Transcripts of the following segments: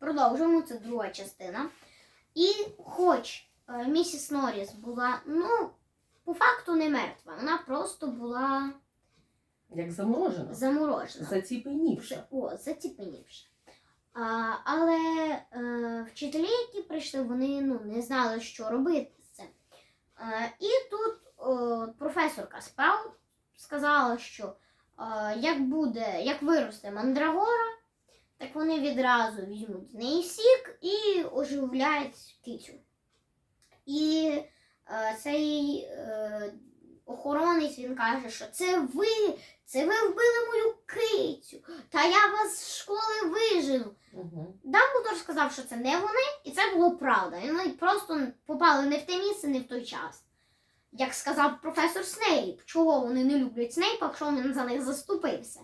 продовжуємо, це друга частина. І хоч е, місіс Норріс була, ну, по факту не мертва, вона просто була Як заморожена. заморожена. Заціпенівша. О, заціпенівши. А, але е, вчителі, які прийшли, вони ну, не знали, що робити з цим. Е, і тут е, професорка Спраут сказала, що е, як буде, як виросте мандрагора, так вони відразу візьмуть з неї сік і оживляють кицю. І е, цей е, охоронець він каже, що це ви, це ви вбили мою кицю, та я вас з школи вижену. Угу. Дамблдор сказав, що це не вони, і це було правда. І Вони просто попали не в те місце, не в той час. Як сказав професор Снейп, чого вони не люблять Снейпа, якщо він за них заступився.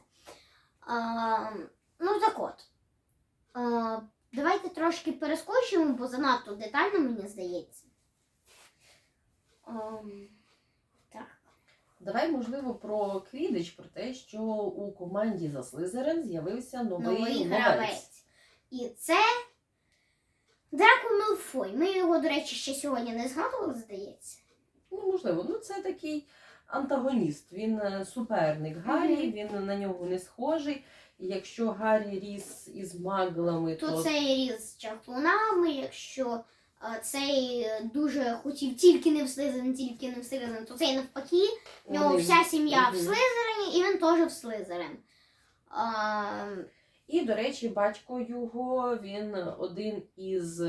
А, ну так от. А, давайте трошки перескочимо, бо занадто детально, мені здається. Ам, так. Давай, можливо, про Квідич, про те, що у команді за Слизерин з'явився новий, Новий гравець. гравець. І це Драко Мелфой. Ми його, до речі, ще сьогодні не згадували, здається. Ну, можливо, ну це такий антагоніст. Він е, суперник Гаррі, Мгм. він на нього не схожий. І якщо Гаррі ріс із маглами, Тут то цей різ з чаклунами, якщо е, цей е, дуже хотів тільки не в Слизерин, тільки не в Слизерин, то цей навпаки. В нього вони- вся сім'я в Мгм. Слизерині, і він теж в Слизерин. А, І, до речі, батько його він один із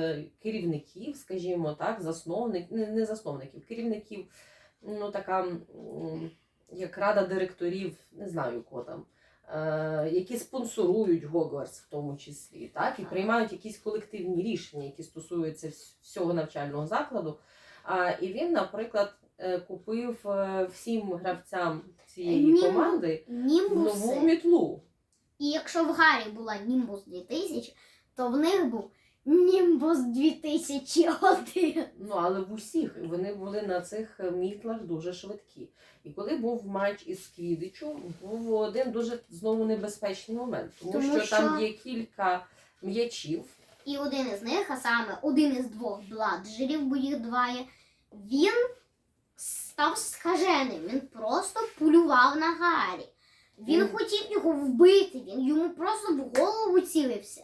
керівників, скажімо так, засновник, не, не засновників, керівників, ну така м, як рада директорів, не знаю кого там, які спонсорують Гогвартс в тому числі, так, і приймають якісь колективні рішення, які стосуються всього навчального закладу. А, і він, наприклад, е, купив е, всім гравцям цієї Нім... команди Німбуси. нову мітлу. І якщо в Гарі була Німбус 2000, то в них був Німбус 2001. Ну, але в усіх вони були на цих мітлах дуже швидкі. І коли був матч із Квідичу, був один дуже знову небезпечний момент, тому, Тому що, там є кілька м'ячів. І один із них, а саме один із двох бладжерів, бо їх два є, він став скаженим. Він просто полював на Гаррі. Він Мгм. хотів його вбити, він йому просто в голову цілився,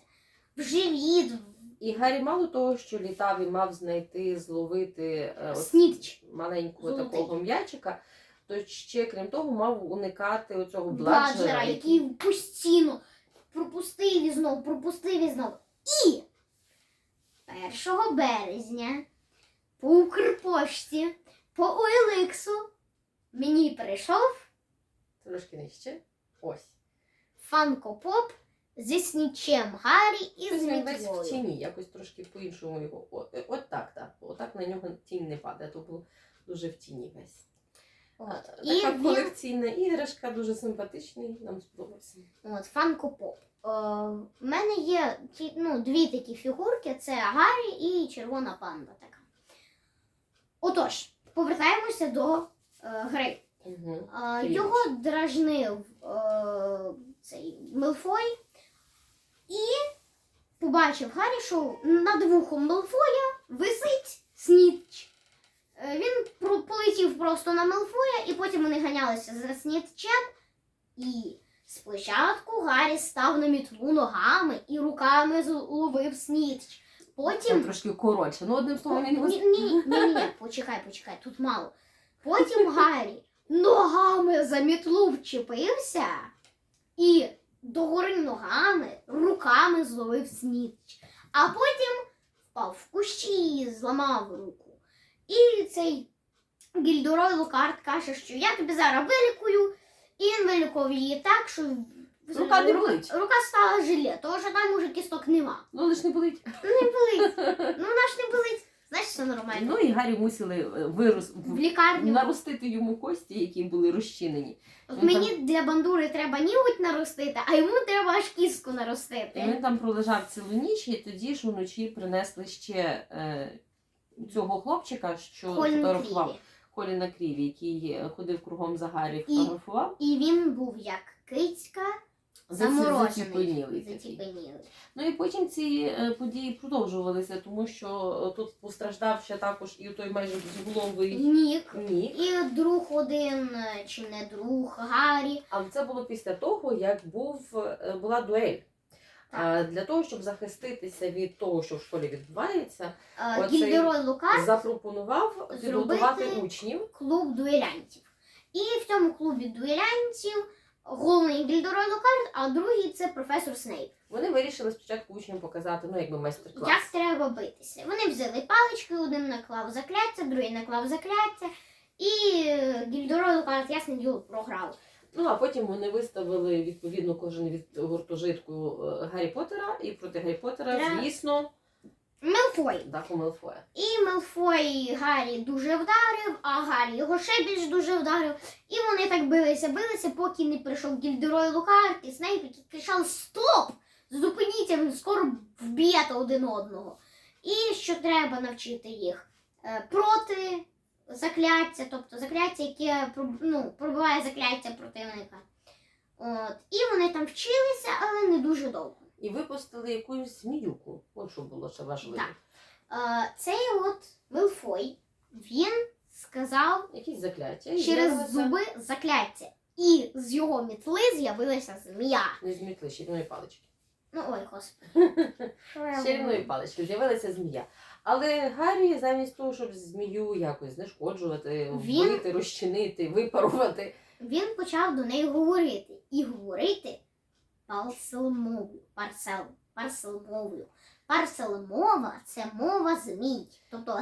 в живіт, І Гаррі мало того, що літав і мав знайти, зловити е, снітч. маленького Золотий. такого м'ячика, то ще крім того мав уникати оцього Бладжера, який постійно пропустив і знов, пропустив і знов. І 1 березня по Укрпошті, по OLX мені прийшов трошки нижче. Ось. фанко-поп зі снічем Гаррі і з він в тіні, якось трошки по-іншому його. О, е, от так, так. Отак на нього тінь не падає, то було дуже в тіні весь. От. Така І він, колекційна іграшка, дуже симпатичний, нам сподобався. от, фанко-поп. Е, в мене є ті- ну, дві такі фігурки: це Гаррі і червона панда така. Отож, повертаємося до е, гри. Угу. А, Квіддіч. Його дражнив е, цей Мелфой і побачив Гаррі, що над вухом Мелфоя висить сніч. Е, Він полетів просто на Мелфоя, і потім вони ганялися за снітчем. І спочатку Гаррі став на мітлу ногами і руками зловив сніч. Потім трошки коротше. Ну, одним словом, він ні, ні, ні, ні, почекай, почекай, тут мало. Потім Гаррі ногами за мітлу вчепився і догори ногами, руками зловив сніч. А потім впав в кущі і зламав руку. І цей Гільдорой Лукард каже, що я тобі зараз вилікую, і він вилікував її так, що Рука не болить. рука стала жиле, тому що там уже кісток нема. Ну, лиш не болить. Не болить. Ну, вона ж не болить. Значить, все нормально. Ну і Гаррі мусили е, вирос... В лікарню. наростити йому кості, які були розчинені. От він мені для бандури треба ніготь наростити, а йому треба аж кістку І наростити. він там пролежав цілу ніч, і тоді ж вночі принесли ще е, цього хлопчика, що фотографував. Коліна Кріві, який е, ходив кругом за Гаррі, І- фотографував. І він був як кицька, заморожений. Заціпенілий. Ну і потім ці е, події продовжувалися, тому що е, тут постраждав ще також і той майже безголовий Нік. Нік. І друг один, е, чи не друг, Гаррі. Але це було після того, як був, була дуель. А, Для того, щоб захиститися від того, що в школі відбувається, Гільдерой Лукас запропонував підготувати учнів. клуб дуелянтів. І в цьому клубі дуелянтів головний Гільдерой Лукас, а другий це професор Снейп. Вони вирішили спочатку учням показати, ну якби майстер-клас. Як треба битися? Вони взяли палички, один наклав закляття, другий наклав закляття. І е, Гільдерой Лукас, ясне діло, програв. Ну а потім вони виставили відповідно кожен від гуртожитку е, Гаррі Поттера, і проти Гаррі Поттера, Да. звісно, Мелфой. Дако Мелфоя. І Мелфой Гаррі дуже вдарив, а Гаррі його ще більш дуже вдарив. І вони так билися, билися, поки не прийшов Гільдерой Лукард і Снейп, які кричали Стоп! Зупиніться, ви скоро вб'єте один одного. І що треба навчити їх Е, проти закляття, тобто закляття, яке ну, пробиває закляття противника. От. І вони там вчилися, але не дуже довго. І випустили якусь зміюку. От що було ще важливо. Так. Е, Цей от Мелфой, він сказав Якісь закляття. і через з'явилася- зуби закляття. І з його мітли з'явилася змія. Не змітли щільної палички. Ну ой, господи. Щільної палички з'явилася змія. Але Гаррі, замість того, щоб змію якось знешкоджувати, Він- вбити, розчинити, випарувати, Він почав до неї говорити. І говорити парселмовою. Парсел, парселмовою. Парселмова це мова змій. Тобто.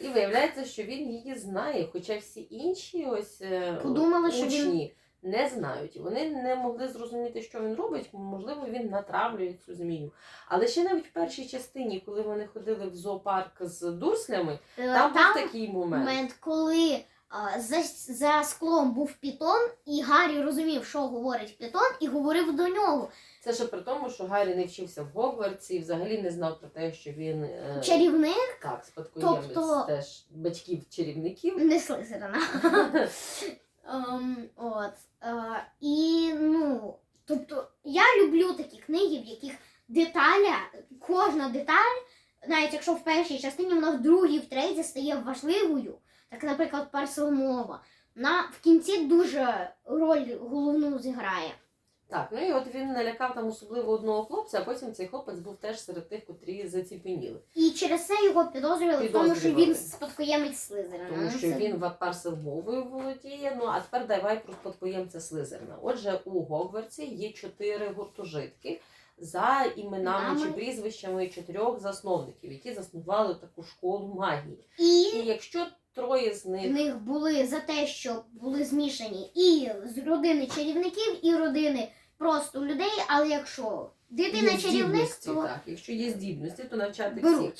і виявляється, що він її знає, хоча всі інші ось е, Подумали, що він- не знають. Вони не могли зрозуміти, що він робить. Можливо, він натравлює цю змію. Але ще навіть в першій частині, коли вони ходили в зоопарк з дурслями, Е, там, Там був такий момент. момент, коли за, за склом був пітон, і Гаррі розумів, що говорить пітон, і говорив до нього. Це ще при тому, що Гаррі не вчився в Гогвартсі і взагалі не знав про те, що він е, Чарівник так, спадкоємець Тобто- теж батьків чарівників. не слизерина. Ем, от. Е, і ну, тобто я люблю такі книги, в яких деталя, кожна деталь, навіть якщо в першій частині вона в другій, в третій стає важливою, так, наприклад, персомова, вона в кінці дуже роль головну зіграє. Так, ну і от він налякав там особливо одного хлопця, а потім цей хлопець був теж серед тих, котрі заціпеніли. І через це його підозрювали в тому, що він спадкоємець Слизерина. Тому Ну, що він в мовою володіє. Ну а тепер давай про спадкоємця Слизерина. Отже, у Гогвартсі є чотири гуртожитки за іменами чи прізвищами чотирьох засновників, які заснували таку школу магії. І І якщо троє з них них були за те, що були змішані і з родини чарівників, і родини просто людей, але якщо дитина є чарівник, то так, якщо є здібності, то навчати всіх.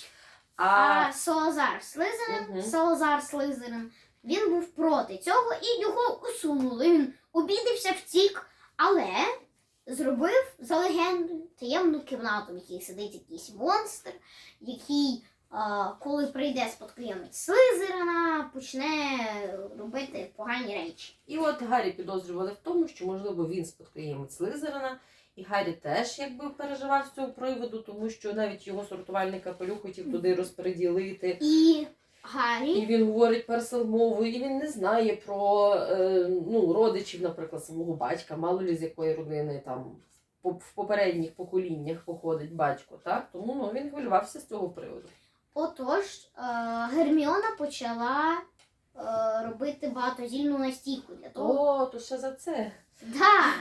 А А Салазар Слизерин, Мгм. Салазар Слизерин, він був проти цього і його усунули. Він обідався, втік, але зробив за легендою таємну кімнату, в якій сидить якийсь монстр, який, а, коли прийде спадкоємець Слизерина, почне робити погані речі. І от Гаррі підозрювали в тому, що можливо він спадкоємець Слизерина. І Гаррі теж якби переживав з цього приводу, тому що навіть його сортувальний капелюх хотів туди розподілити. І І він говорить персел мовою, і він не знає про е, ну, родичів, наприклад, свого батька, мало лі з якої родини там в, попередніх поколіннях походить батько. Так? Тому ну, він хвилювався з цього приводу. Отож, е, Герміона почала е, робити багатозільну настійку для того. О, то ще за це. Да,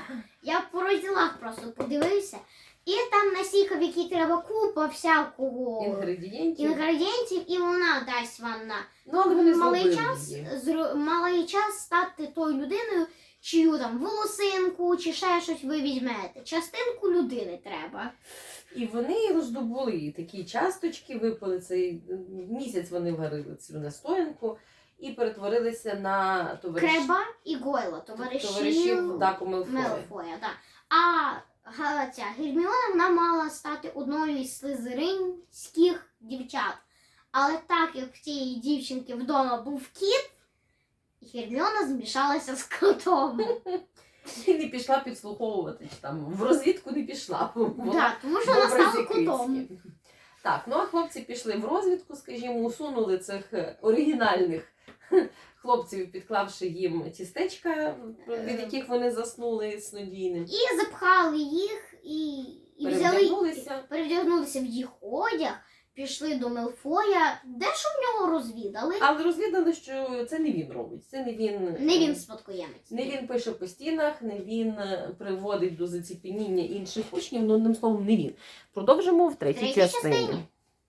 я по розділах просто подивився. І там настійка, в якій треба купа всякого Інгредієнтів. інгредієнтів, і вона дасть вам на Ну, але вони малий зробили час, її. зро- малий час стати тою людиною, чию там волосинку чи ще щось ви візьмете. Частинку людини треба. І вони роздобули такі часточки, випили цей місяць вони варили цю настоянку і перетворилися на товариш... Креба і Гойла, товаришів, товаришів Дако Мелфоя. Мелфоя. Да. А га- Герміона вона мала стати одною із слизеринських дівчат. Але так як в цієї дівчинки вдома був кіт, Герміона змішалася з котом. І не пішла підслуховувати, чи там в розвідку не пішла. Да, тому що вона стала котом. Так, ну а хлопці пішли в розвідку, скажімо, усунули цих е, оригінальних хлопців, підклавши їм тістечка, від яких вони заснули снодійним. І запхали їх і, і взяли Перевдягнулися. в їх одяг, пішли до Мелфоя, дещо в нього розвідали. Але розвідали, що це не він робить. Це не він. Не він спадкоємець. Не він пише по стінах, не він е, приводить до заціпеніння інших учнів, ну одним словом, не він. Продовжимо в третій Третій частині. частині.